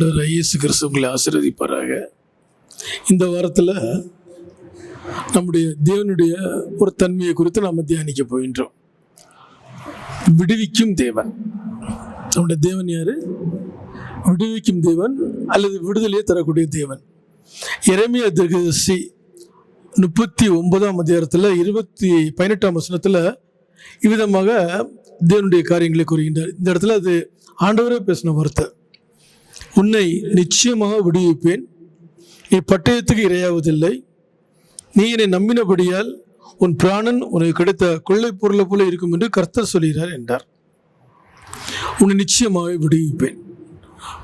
ஆண்டவர் இயேசு கிறிஸ்து உங்களை ஆசீர்வதிப்பாராக. இந்த வாரத்தில் நம்முடைய தேவனுடைய ஒரு தன்மையை குறித்து நாம் தியானிக்க போகின்றோம். விடுவிக்கும் தேவன். நம்முடைய தேவன் யாரு? விடுவிக்கும் தேவன் அல்லது விடுதலையை தரக்கூடிய தேவன். இறைமைய திருகசி முப்பத்தி ஒன்பதாம் அதிகாரத்தில் இருபத்தி பதினெட்டாம் வசனத்தில் இவ்விதமாக தேவனுடைய காரியங்களை கூறுகின்றார். இந்த இடத்துல அது ஆண்டவரே பேசின வார்த்தை. உன்னை நிச்சயமாக விடுவிப்பேன். நீ பட்டயத்துக்கு இரையாவதில்லை. நீ என்னை நம்பினபடியால் உன் பிராணன் உனக்கு கிடைத்த கொள்ளை பொருளை போல இருக்கும் என்று கர்த்தர் சொல்கிறார் என்றார். உன்னை நிச்சயமாக விடுவிப்பேன்.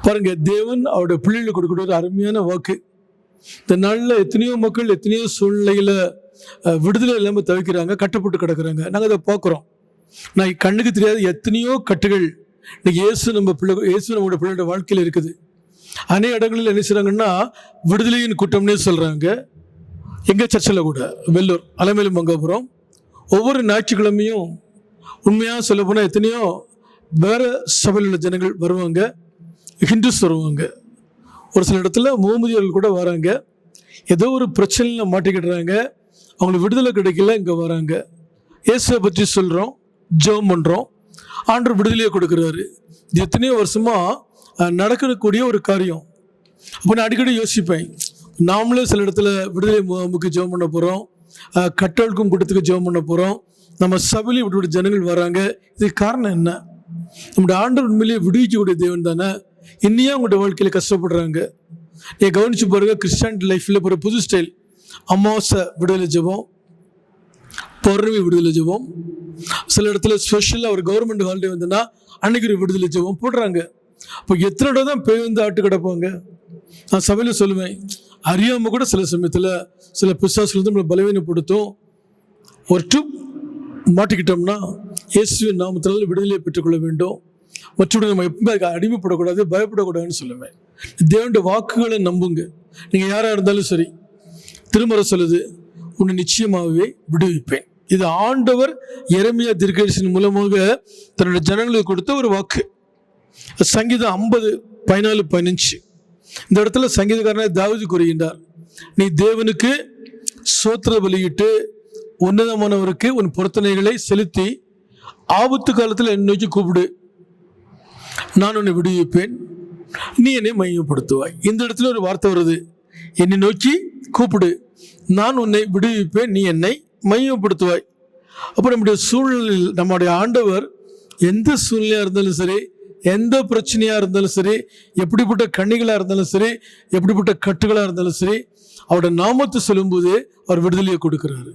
பாருங்க தேவன் அவருடைய பிள்ளைகளுக்கு கொடுக்கிற ஒரு அருமையான வாக்கு. இந்த நாளில் எத்தனையோ மக்கள் எத்தனையோ சூழ்நிலையில் விடுதலை இல்லாமல் தவிக்கிறாங்க கட்டப்பட்டு கிடக்குறாங்க. நாங்கள் அதை பார்க்குறோம். நான் கண்ணுக்கு தெரியாத எத்தனையோ கட்டுகள் இன்னைக்கு இயேசு நம்ம பிள்ளை இயேசு நம்மளுடைய பிள்ளையோட வாழ்க்கையில் இருக்குது. அநேக இடங்களில் என்ன செய்கிறாங்கன்னா விடுதலையின் கூட்டம்னே சொல்கிறாங்க எங்கள் சர்ச்சில் கூட வெள்ளூர் அலமேலு மங்கபுரம். ஒவ்வொரு ஞாயிற்றுக்கிழமையும் உண்மையாக சொல்ல போனால் எத்தனையோ வேறு சபையில் உள்ள ஜனங்கள் வருவாங்க. ஹிந்துஸ் வருவாங்க. ஒரு சில இடத்துல முகமதியர்கள் கூட வராங்க. ஏதோ ஒரு பிரச்சனையில் மாட்டிக்கிடுறாங்க. அவங்களுக்கு விடுதலை கிடைக்கல இங்கே வராங்க. இயேசுவை பற்றி சொல்கிறோம் ஜெபம் பண்ணுறோம் ஆண்டு விடுதலையை கொடுக்குறாரு. எத்தனையோ வருஷமாக நடக்கக்கூடிய ஒரு காரியம். அப்போ நான் அடிக்கடி யோசிப்பேன். நாமளே சில இடத்துல விடுதலை முகாமுக்கு ஜெபம் பண்ண போகிறோம் கட்டோழுக்கும் கூட்டத்துக்கு ஜெபம் பண்ண போகிறோம் நம்ம சபையிலும் இப்படி ஜனங்கள் வராங்க. இதுக்கு காரணம் என்ன? நம்முடைய ஆண்டவர் உண்மையிலேயே விடுவிக்கக்கூடிய தேவன் தானே? இன்னையே அவங்களோட வாழ்க்கையில் கஷ்டப்படுறாங்க. நீ கவனிச்சு பாருங்க கிறிஸ்டியன் லைஃப்பில் ஒரு புது ஸ்டைல். அமாவாசை விடுதலை ஜெபம். பௌர்ணமி விடுதலை ஜெபம். சில இடத்துல ஸ்பெஷலாக ஒரு கவர்மெண்ட் ஹாலிடே வந்துன்னா அன்னைக்கு ஒரு விடுதலை ஜெபம் போடுறாங்க. அப்போ எத்தனை இடம் தான் பேய் வந்து ஆட்டு கிடப்பாங்க நான் சபையில் சொல்லுவேன் அறியாமல் கூட சில சமயத்தில் சில பிசாசுகள் வந்து நம்மளை பலவீனப்படுத்தும். ஒரு ட்ரிப் மாட்டிக்கிட்டோம்னா இயேசுவின் நாமத்தினால் விடுதலையை பெற்றுக்கொள்ள வேண்டும். மற்றபடி நம்ம எப்பவுமே அடிமைப்படக்கூடாது பயப்படக்கூடாதுன்னு சொல்லுவேன். தேவனுடைய வாக்குகளை நம்புங்க. நீங்கள் யாராக இருந்தாலும் சரி திருமறை சொல்லுது உன்னை நிச்சயமாகவே விடுவிப்பேன். இது ஆண்டவர் இறமையா தீர்க்கதரிசியின் மூலமாக தன்னுடைய ஜனங்களுக்கு கொடுத்த ஒரு வாக்கு. சங்கீதம் ஐம்பது பதினாலு பதினஞ்சு. இந்த இடத்துல சங்கீதக்காரனை தாவதி கூறுகின்றார் நீ தேவனுக்கு சோத்திர வெளியிட்டு உன்னதமானவருக்கு உன் பொருத்தனைகளை செலுத்தி ஆபத்து காலத்தில் என்னை நோக்கி கூப்பிடு. நான் உன்னை விடுவிப்பேன். நீ என்னை மையப்படுத்துவாய் இந்த இடத்துல ஒரு வார்த்தை வருது. என்னை நோக்கி கூப்பிடு. நான் உன்னை விடுவிப்பேன். நீ என்னை மையப்படுத்துவாய் அப்போ நம்முடைய சூழ்நிலையில் நம்முடைய ஆண்டவர் எந்த சூழ்நிலையாக இருந்தாலும் சரி எந்த பிரச்சனையாக இருந்தாலும் சரி எப்படிப்பட்ட கண்ணிகளாக இருந்தாலும் சரி எப்படிப்பட்ட கட்டுகளாக இருந்தாலும் சரி அவரோட நாமத்தை சொல்லும்போது அவர் விடுதலையை கொடுக்குறாரு.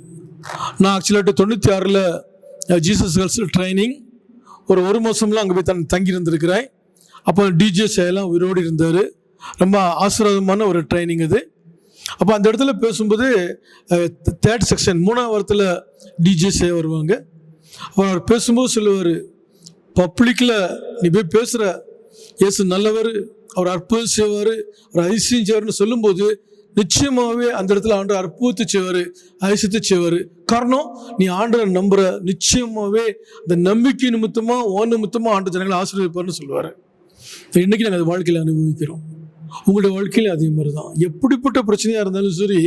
நான் ஆக்சுவலாக தொண்ணூற்றி ஆறில் ஜீசஸ் கேர்ள்ஸ் ட்ரைனிங் ஒரு ஒரு மாதம்லாம் அங்கே போய் தன் தங்கியிருந்திருக்கிறேன் அப்போ டிஜே எல்லாம் உயிரோடு இருந்தார். ரொம்ப ஆசீர்வாதமான ஒரு ட்ரைனிங் அது. அப்போ அந்த இடத்துல பேசும்போது தேர்ட் செக்ஷன் மூணாவது வாரத்தில் டிஜே சே வருவாங்க. அவர் பேசும்போது சொல்லுவார் பப்ளிக்கில் நீ போய் பேசுகிற இயேசு நல்லவர் அவர் அற்புதம் செய்வார் அவர் அதிசயம் செய்வார்னு சொல்லும்போது நிச்சயமாகவே அந்த இடத்துல ஆண்டு அற்புதத்தை செய்வார் அதிசயத்தை செய்வார். காரணம் நீ ஆண்டரை நம்புற நிச்சயமாகவே அந்த நம்பிக்கை நிமித்தமாக ஓ நிமித்தமாக ஆண்டு ஜனங்களை ஆசீர்வதிப்பார்னு சொல்லுவார். இன்றைக்கி நாங்கள் அது வாழ்க்கையில் அனுபவிக்கிறோம். உங்களுடைய வாழ்க்கையில் அதே மாதிரி தான் எப்படிப்பட்ட பிரச்சனையாக இருந்தாலும் சரி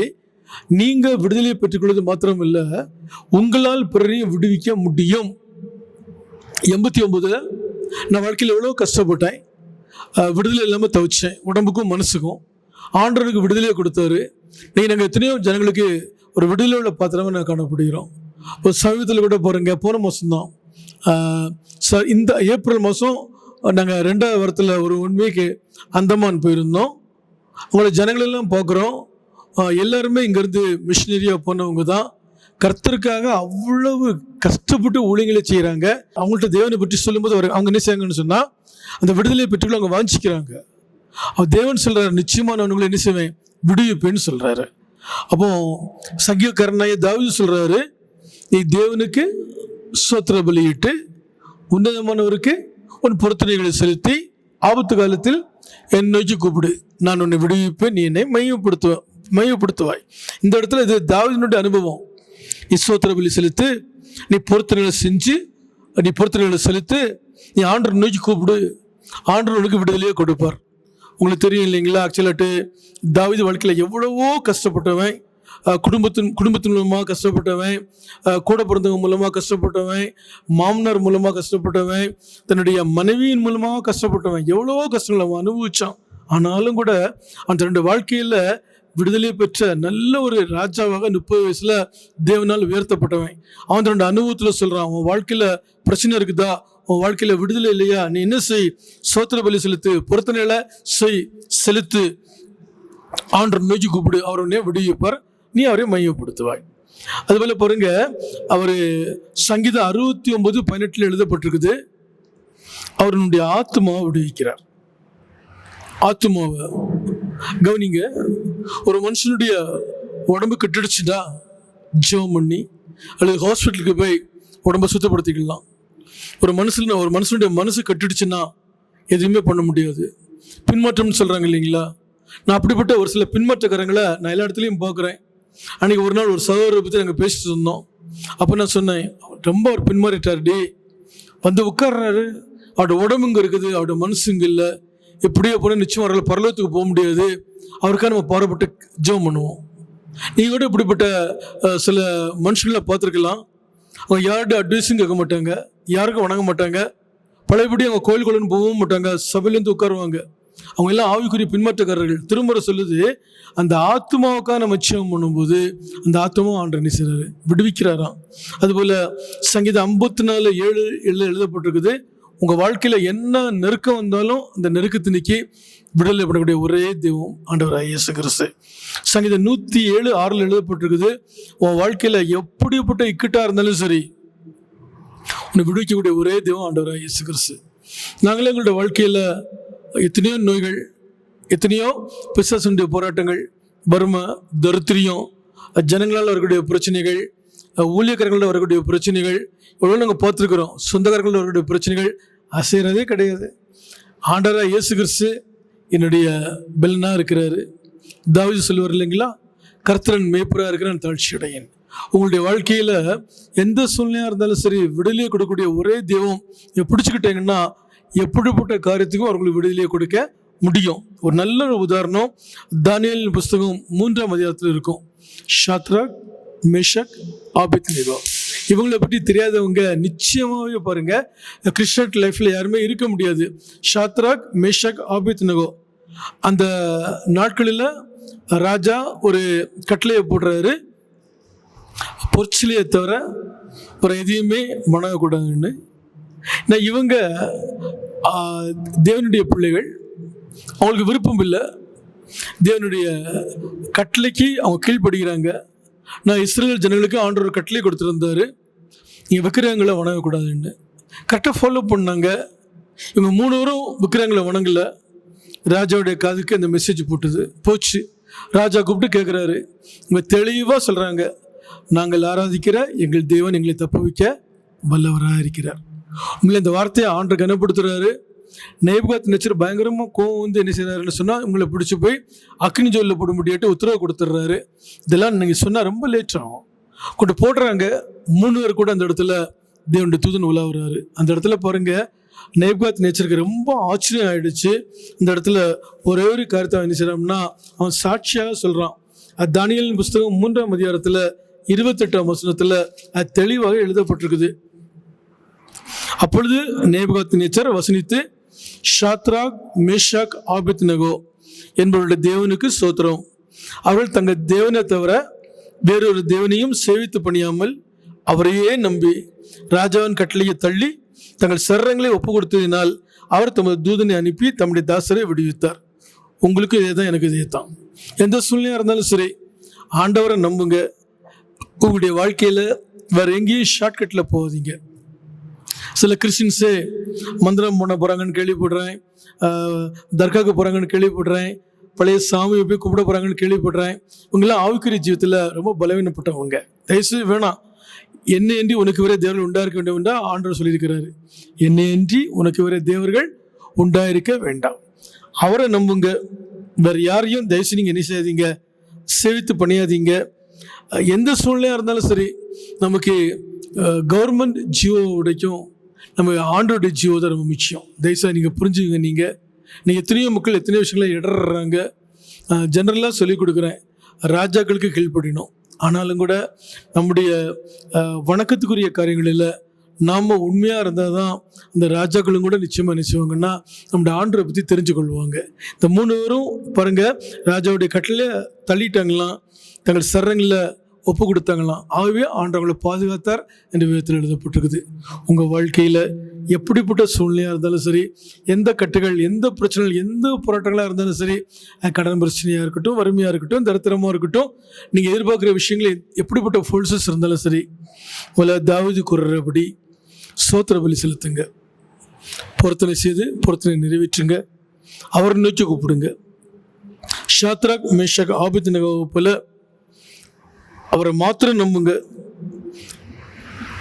நீங்கள் விடுதலையை பெற்றுக்கொள்வது மாத்திரம் இல்லை உங்களால் பிறரையும் விடுவிக்க முடியும். எண்பத்தி ஒம்பதில் நான் வாழ்க்கையில் எவ்வளோ கஷ்டப்பட்டேன். விடுதலை இல்லாமல் தவிச்சேன். உடம்புக்கும் மனசுக்கும். ஆண்டவருக்கு விடுதலையை கொடுத்தாரு. நீங்கள் நாங்கள் எத்தனையோ ஜனங்களுக்கு ஒரு விடுதலை உள்ள பாத்திரமாக நான் காணப்படுகிறோம். ஒரு சமீபத்தில் கூட போகிறேங்க போன மாதம்தான் சார் இந்த ஏப்ரல் மாதம் நாங்கள் ரெண்டாவது வாரத்தில் ஒரு ஒன் வீக்கு அந்தமான் போயிருந்தோம். அவங்களோட ஜனங்களெல்லாம் பார்க்குறோம் எல்லாருமே இங்கேருந்து மிஷினரியாக போனவங்க தான் கர்த்தருக்காக அவ்வளவு கஷ்டப்பட்டு ஊழியங்களை செய்கிறாங்க அவங்கள்ட்ட தேவனை பற்றி சொல்லும்போது அவர் அவங்க என்ன செய்யாங்கன்னு சொன்னால் அந்த விடுதலையை பெற்றுள்ள அவங்க வாஞ்சிக்கிறாங்க. அவர் தேவன் சொல்கிறார் நிச்சயமாக நான் உங்களை என்ன செய்வேன்? விடுவிப்பேன்னு சொல்கிறாரு அப்போ சங்கீதக்காரனாய தாவது சொல்கிறாரு நீ தேவனுக்கு சோத்திர பலியிட்டு உன்னதமானவருக்கு உன் பொருத்தனைகளை செலுத்தி ஆபத்து காலத்தில் என் நோக்கி கூப்பிடு. நான் உன்னை விடுவிப்பேன் நீ என்னை மையப்படுத்துவேன் மையப்படுத்துவாய். இந்த இடத்துல இது தாவீதினுடைய அனுபவம். நீ சோத்திர பலி செலுத்து நீ பொருத்தனைகளை செஞ்சு நீ பொருத்தனைகளை செலுத்து நீ ஆண்டரை நோக்கி கூப்பிடு. ஆண்டர் உனக்கு விடுதலையே கொடுப்பார். உங்களுக்கு தெரியும் இல்லைங்களா? ஆக்சுவலாட்டு தாவீது வாழ்க்கையில் எவ்வளவோ கஷ்டப்பட்டவன் குடும்பத்தின் குடும்பத்தின் மூலமாக கஷ்டப்பட்டவன் கூட பிறந்தவங்க மூலமாக கஷ்டப்பட்டவன் மாமனார் மூலமாக கஷ்டப்பட்டவன் தன்னுடைய மனைவியின் மூலமாக கஷ்டப்பட்டவன். எவ்வளவோ கஷ்டங்களை அவன் அனுபவிச்சான். ஆனாலும் கூட அந்த ரெண்டு வாழ்க்கையில் விடுதலை பெற்ற நல்ல ஒரு ராஜாவாக முப்பது வயசுல தேவனால் உயர்த்தப்பட்டவன். அவன் தன்னோட அனுபவத்தில் சொல்றான் உன் வாழ்க்கையில பிரச்சனை இருக்குதா? உன் வாழ்க்கையில விடுதலை இல்லையா? நீ என்ன செய்? சோத்திர பலி செலுத்து. பொருத்தனையில செய். செலுத்து. ஆண்டர் நோக்கி கூப்பிடு. அவர் உன்னை விடுவிப்பார். நீ அவரை மையப்படுத்துவாய். அதுபோல பாருங்க அவர் சங்கீதம் அறுபத்தி ஒன்பது பதினெட்டில் எழுதப்பட்டிருக்குது. அவருடைய ஆத்மாவை விடுவிக்கிறார். ஆத்மாவை கவனிங்க ஒரு மனுஷனுடைய உடம்பு கெட்டுடுச்சுட்டா ஜெபம் பண்ணி அல்லது ஹாஸ்பிட்டலுக்கு போய் உடம்ப சுத்தப்படுத்திக்கலாம். ஒரு மனுஷன் ஒரு மனுஷனுடைய மனசு கட்டுடுச்சுன்னா எதுவுமே பண்ண முடியாது. பின்மாற்றம்னு சொல்கிறாங்க இல்லைங்களா? நான் அப்படிப்பட்ட ஒரு சில பின்மாற்றக்காரங்களை நான் எல்லா இடத்துலையும் பார்க்குறேன். அன்றைக்கி ஒரு நாள் ஒரு சகோதரரை பற்றி நாங்கள் பேசிட்டு இருந்தோம். அப்போ நான் சொன்னேன் ரொம்ப அவர் பின்மாறிட்டார் டி வந்து உட்கார்றாரு. அவரோட உடம்பு இங்கே இருக்குது. அவரோட மனசுங்க இல்லை. எப்படியோ போனால் நிச்சயம் அவர்கள் பரலோகத்துக்கு போக முடியாது. அவருக்காக நம்ம பாடுபட்டு ஜெபம் பண்ணுவோம். நீங்கள் கூட இப்படிப்பட்ட சில மனுஷங்களை பார்த்துருக்கலாம். அவங்க யார்கிட்ட அட்வைஸும் கேட்க மாட்டாங்க. யாருக்கும் வணங்க மாட்டாங்க. பழையபடி அவங்க கோயில் போகவும் மாட்டாங்க. சபையிலேருந்து உட்காருவாங்க. அவங்க எல்லாம் ஆவிக்குரிய பின்மாற்றக்காரர்கள். திருமுறை சொல்லுது அந்த ஆத்மாவுக்காக நம்ம நிச்சயம் பண்ணும்போது அந்த ஆத்மாவும் ஆண்டு நினைச்சாரு விடுவிக்கிறாராம். அதுபோல் சங்கீதம் ஐம்பத்தி நாலு ஏழு ஏழு எழுதப்பட்டிருக்குது. உங்கள் வாழ்க்கையில் என்ன நெருக்கம் வந்தாலும் அந்த நிற்கி விடுதலை பண்ணக்கூடிய ஒரே தெய்வம் ஆண்டவர் இயேசு கிறிஸ்து. சங்கீதம் நூற்றி ஏழு ஆறில் எழுதப்பட்டிருக்குது உன் வாழ்க்கையில் எப்படிப்பட்ட இக்கட்டாக இருந்தாலும் சரி உன்னை விடுவிக்கக்கூடிய ஒரே தெய்வம் ஆண்டவர் இயேசு கிறிஸ்து. நாங்களே எங்களுடைய வாழ்க்கையில் எத்தனையோ நோய்கள் எத்தனையோ பிசாசனுடைய போராட்டங்கள் பர்ம தரித்திரியம் ஜனங்களால் வரக்கூடிய பிரச்சனைகள் ஊழியக்காரங்களால் வரக்கூடிய பிரச்சனைகள் எவ்வளோ நாங்கள் பார்த்துருக்குறோம் சொந்தக்காரர்களோட வரக்கூடிய பிரச்சனைகள் அசைகிறதே கிடையாது. ஆண்டரா இயேசு கிறிஸ்து என்னுடைய பெலனாக இருக்கிறாரு. தாவீது சொல்லுவார் இல்லைங்களா? கர்த்தரன் மேய்ப்பராக இருக்கிறான் தாழ்ச்சியுடையன். உங்களுடைய வாழ்க்கையில் எந்த சூழ்நிலையாக இருந்தாலும் சரி விடுதலையை கொடுக்கக்கூடிய ஒரே தெய்வம் நீங்கள் பிடிச்சிக்கிட்டீங்கன்னா எப்படிப்பட்ட காரியத்துக்கும் அவர்களுக்கு விடுதலையை கொடுக்க முடியும். ஒரு நல்ல ஒரு உதாரணம் தானியல் புஸ்தகம் மூன்றாம் அதிகாரத்தில் இருக்கும். ஷாத்ரா மேஷக் ஆபித் இவங்களை பற்றி தெரியாதவங்க நிச்சயமாகவே பாருங்க கிறிஸ்டன் லைஃப்பில் யாருமே இருக்க முடியாது. ஷாத்ராக் மேஷக் ஆபித்னகோ அந்த நாட்களில் ராஜா ஒரு கட்டளையை போடுறாரு. பொற்சிலையை தவிர ஒரு எதையுமே வணங்கக்கூடாதுன்னு நான் இவங்க தேவனுடைய பிள்ளைகள். அவங்களுக்கு விருப்பம் இல்லை. தேவனுடைய கட்டளைக்கு அவங்க கீழ்ப்படுகிறாங்க. நான் இஸ்ரேல் ஜனங்களுக்கு ஆண்டவர் கட்டளை கொடுத்துருந்தாரு. நீங்கள் விக்கிரகங்களை வணங்கக்கூடாதுன்னு. கரெக்டாக ஃபாலோ பண்ணாங்க. இவங்க மூணு பேரும் விக்கிரகங்களை வணங்கலை. ராஜாவுடைய காதுக்கு அந்த மெசேஜ் போட்டுது. போச்சு. ராஜா கூப்பிட்டு கேட்குறாரு இவங்க தெளிவாக சொல்கிறாங்க நாங்கள் ஆராதிக்கிற எங்கள் தேவன் எங்களை தப்பு வைக்க வல்லவராக இருக்கிறார் உங்களை இந்த வார்த்தையை ஆண்டு கனப்படுத்துகிறாரு நேபுகாத் நெச்சர் பயங்கரமாக கோவம் வந்து என்ன செய்கிறாருன்னு சொன்னால் உங்களை பிடிச்சி போய் அக்னி ஜோலில் போட முடியாட்டு உத்தரவு கொடுத்துட்றாரு. இதெல்லாம் நீங்கள் சொன்னால் ரொம்ப லேட் ஆகும். கொண்டு போடுறாங்க. மூணு பேர் கூட அந்த இடத்துல தேவனுடைய தூதன் உலாவுறாரு. அந்த இடத்துல பாருங்கள் நேப்காத் நேச்சருக்கு ரொம்ப ஆச்சரியம் ஆயிடுச்சு. இந்த இடத்துல ஒரே ஒரு கருத்தை என்ன செய்கிறோம்னா அவன் சாட்சியாக சொல்கிறான் அது தானியலின் புஸ்தகம் மூன்றாம் அதிகாரத்தில் இருபத்தெட்டாம் வசனத்தில் அது தெளிவாக எழுதப்பட்டிருக்குது. அப்பொழுது நேபகாத் நேச்சர் வசனித்து ஷாத்ராக் மேஷாக் ஆபித் நகோ என்பவருடைய தேவனுக்கு சோத்திரம் அவர்கள் தங்கள் தேவனை தவிர வேறொரு தேவனையும் சேவித்து பணியாமல் அவரையே நம்பி ராஜாவின் கட்டளையை தள்ளி தங்கள் சரங்களை ஒப்பு கொடுத்ததினால் அவர் தமது தூதனை அனுப்பி தம்முடைய தாசரை விடுவித்தார். உங்களுக்கு இதே தான் எனக்கு இதே தான் எந்த சூழ்நிலையாக இருந்தாலும் சரி ஆண்டவரை நம்புங்க. உங்களுடைய வாழ்க்கையில் வேறு எங்கேயும் ஷார்ட்கட்டில் போகாதீங்க. சில கிறிஸ்டின்ஸே மந்திரம் பண்ண போகிறாங்கன்னு கேள்விப்படுறேன். தர்காவுக்கு போகிறாங்கன்னு கேள்விப்படுறேன். பழைய சாமியை போய் கும்பிட போகிறாங்கன்னு கேள்விப்படுறேன். இவங்கெல்லாம் ஆவிக்குரிய ஜீவத்தில் ரொம்ப பலவீனப்பட்டவங்க. தயவுசெய்து வேணாம். என்னை அன்றி உனக்கு வரை தேவர்கள் உண்டாயிருக்க வேண்டும் என்றா ஆண்டவர் சொல்லியிருக்கிறாரு. என்னை அன்றி உனக்கு வரை தேவர்கள் உண்டாயிருக்க வேண்டாம். அவரை நம்புங்க. வேறு யாரையும் தயவுசெய்து நீங்கள் என்ன செய்யாதீங்க. சேவித்து பண்ணியாதீங்க எந்த சூழ்நிலையாக இருந்தாலும் சரி நமக்கு கவர்மெண்ட் ஜியோ உடைக்கும். நம்ம ஆண்டோடைய ஜியோ தான் ரொம்ப முக்கியம். தயவுசாக நீங்கள் புரிஞ்சுங்க நீங்கள் நீங்கள் எத்தனையோ மக்கள் எத்தனையோ விஷயங்களை இடறாங்க ஜென்ரலாக சொல்லிக் கொடுக்குறேன். ராஜாக்களுக்கு கீழ்ப்படினோம் ஆனாலும் கூட நம்முடைய வணக்கத்துக்குரிய காரியங்களில் நாம் உண்மையாக இருந்தால் தான் இந்த ராஜாக்களும் கூட நிச்சயமாக நிச்சயவாங்கன்னா நம்முடைய ஆண்டரை பற்றி தெரிஞ்சு கொள்வாங்க. இந்த மூணு பேரும் பாருங்கள் ராஜாவுடைய கட்டளை தள்ளிட்டாங்களாம். தங்கள் சரங்களில் ஒப்பு கொடுத்தாங்களாம் ஆகவே ஆண்டவங்களை பாதுகாத்தார் என்ற விதத்தில் எழுதப்பட்டிருக்குது. உங்கள் வாழ்க்கையில் எப்படிப்பட்ட சூழ்நிலையாக இருந்தாலும் சரி எந்த கட்டுகள் எந்த பிரச்சனைகள் எந்த போராட்டங்களாக இருந்தாலும் சரி கடன் பிரச்சனையாக இருக்கட்டும் வறுமையாக இருக்கட்டும் தரித்திரமாக இருக்கட்டும் நீங்கள் எதிர்பார்க்குற விஷயங்கள் எப்படிப்பட்ட ஃபோல்சஸ் இருந்தாலும் சரி உல தாவதி கூறுறபடி சோத்திர பலி செலுத்துங்க. பொருத்தனை செய்து பொருத்தனை நிறைவேற்றுங்க. அவரை நோக்கி கூப்பிடுங்க. ஷாத்ராக் மேஷக் ஆபித் போல அவரை மாத்திரம் நம்புங்க.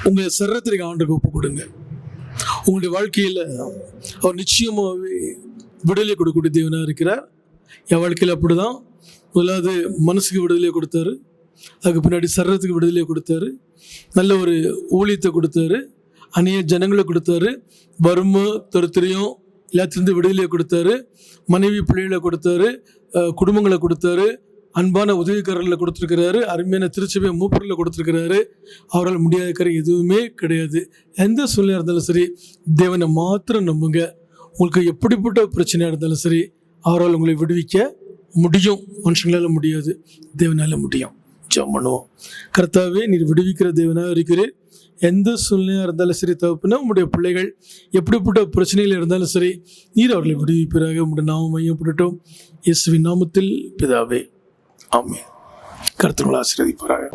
உங்கள் சரத்திற்கு ஆண்டுக்கு ஒப்பு கொடுங்க. உங்களுடைய வாழ்க்கையில் அவர் நிச்சயமாகவே விடுதலை கொடுக்கக்கூடிய தேவனாக இருக்கிறார். என் வாழ்க்கையில் அப்படி தான் முதலாவது மனசுக்கு விடுதலை கொடுத்தாரு. அதுக்கு பின்னாடி சரத்துக்கு விடுதலை கொடுத்தாரு. நல்ல ஒரு ஊழியத்தை கொடுத்தாரு. அநேக ஜனங்களை கொடுத்தாரு. வறுமை தருத்திரியம் எல்லாத்திலிருந்து விடுதலையை கொடுத்தாரு. மனைவி பிள்ளைகளை கொடுத்தாரு. குடும்பங்களை கொடுத்தாரு. அன்பான உதவிக்காரர்களில் கொடுத்துருக்கிறாரு அருமையான திருச்சபை மூப்பரில் கொடுத்துருக்கிறாரு. அவரால் முடியாத காரியம் எதுவுமே கிடையாது. எந்த சூழ்நிலையாக இருந்தாலும் சரி தேவனை மாத்திரம் நம்புங்க. உங்களுக்கு எப்படிப்பட்ட பிரச்சனையாக இருந்தாலும் சரி அவரால் உங்களை விடுவிக்க முடியும். மனுஷங்களால் முடியாது தேவனால் முடியும். ஜெபம் பண்ணுவோம். கர்த்தாவே நீர் விடுவிக்கிற தேவனாக இருக்கிறேன் எந்த சூழ்நிலையாக இருந்தாலும் சரி தகப்பனா உங்களுடைய பிள்ளைகள் எப்படிப்பட்ட பிரச்சனைகள் இருந்தாலும் சரி நீர் அவர்களை விடுவிப்பிறாக உங்களுடைய நாமம் மையப்படட்டும் இயேசுவின் நாமத்தில் பிதாவே. ஆமே கருத்துக்களை ஆசீர்வதிப்பார்கள்